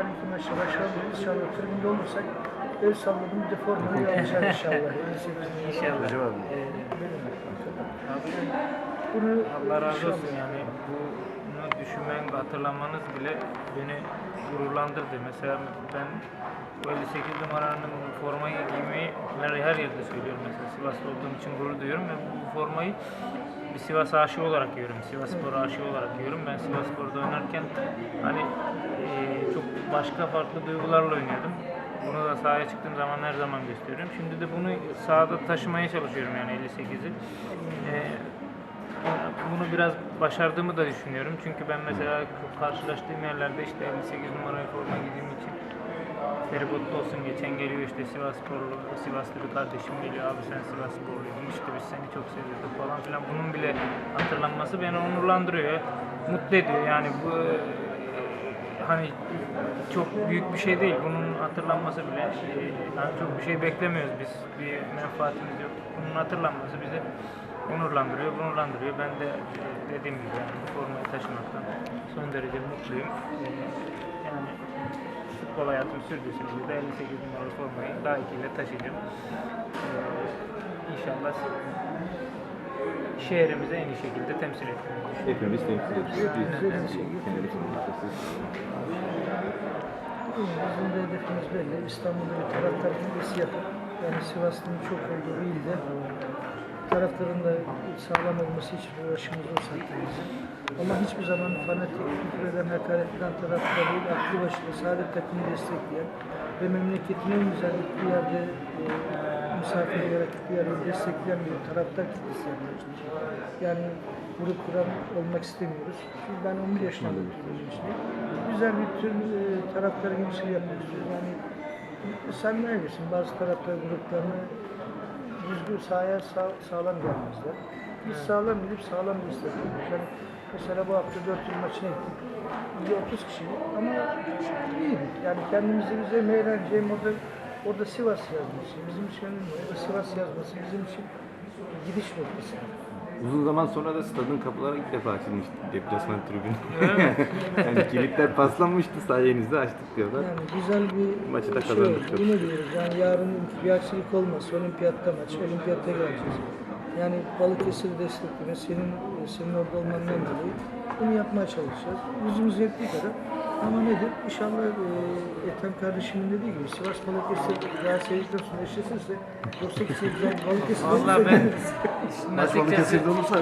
yarınki maçta başarılı inşallah tribünde olursak el salladım bir de formayı alacağız inşallah. İnşallah. Hocam abi. Ee, Bunu Allah razı olsun yani bunu düşünmen ve hatırlamanız bile beni gururlandırdı. Mesela ben bu 58 numaranın formayı giymeyi her, her yerde söylüyorum mesela Sivas'ta olduğum için gurur duyuyorum ve bu formayı bir Sivas aşığı olarak giyiyorum. Sivas Spor aşığı olarak giyiyorum. Ben Sivas Spor'da oynarken hani eee, çok başka farklı duygularla oynuyordum. Bunu da sahaya çıktığım zaman her zaman gösteriyorum. Şimdi de bunu sahada taşımaya çalışıyorum yani 58'i. Eee bunu biraz başardığımı da düşünüyorum. Çünkü ben mesela karşılaştığım yerlerde işte 58 numarayı forma giydiğim için feribotlu olsun geçen geliyor işte Sivas Sporlu, Sivaslı bir kardeşim geliyor abi sen Sivas Sporluydun işte biz seni çok seviyorduk falan filan. Bunun bile hatırlanması beni onurlandırıyor, mutlu ediyor. Yani bu e, hani çok büyük bir şey değil. Bunun hatırlanması bile yani çok bir şey beklemiyoruz biz. Bir menfaatimiz yok. Bunun hatırlanması bizi onurlandırıyor, onurlandırıyor. Ben de e, dediğim gibi yani formayı taşımaktan son derece mutluyum. E, Yani futbol hayatım sürdüğü sürece de 58 numaralı formayı layıkıyla taşıyacağım. E, İnşallah şehrimizi en iyi şekilde temsil düşünüyorum. Hepimiz temsil ediyoruz. Biz kendimiz temsil Bizim de hedefimiz belli. İstanbul'da bir taraftar kitlesi yapıp yani Sivas'ın çok olduğu bir ilde taraftarın da sağlam olması için uğraşımız o bizim. Ama hiçbir zaman fanatik, küfür eden, hakaret eden taraftar değil, aklı başında saadet takımı destekleyen ve memleketinin en güzel bir yerde e, misafir olarak bir yerde destekleyen bir taraftar kitlesi yapmak Yani grup kuran olmak istemiyoruz. Çünkü ben 11 yaşında bir gençliğim. Güzel bir tür e, taraftar gençliği yapmak istiyoruz. Yani sen ne bilirsin bazı taraftar gruplarını düzgün sahaya sağ, sağlam gelmezler. Biz sağlam gidip sağlam destekliyoruz. Yani mesela bu hafta 4 yıl maçına gittik. Bir 30 kişiydik ama iyiydik. Yani kendimizi bize hem orada, orada Sivas yazması, bizim için önemli. Orada Sivas yazması bizim için gidiş noktası. Uzun zaman sonra da stadın kapıları ilk defa açılmış deplasman tribünü. Evet. yani kilitler paslanmıştı sayenizde açtık diyorlar. Yani güzel bir Maçı da şey kazandık çok. Yine diyoruz yani yarın bir aksilik olmazsa olimpiyatta maç, olimpiyatta geleceğiz. Yani Balıkesir'i destekleme, senin senin orada olmandan dolayı bunu yapmaya çalışacağız. Yüzümüz yettiği kadar. Ama nedir? İnşallah e, Ethem kardeşimin dediği gibi Sivas Balıkesir Galatasaray'dan sonra eşleşirse 98 Balıkesir Vallahi ben açıkçası Balıkesir'de olursa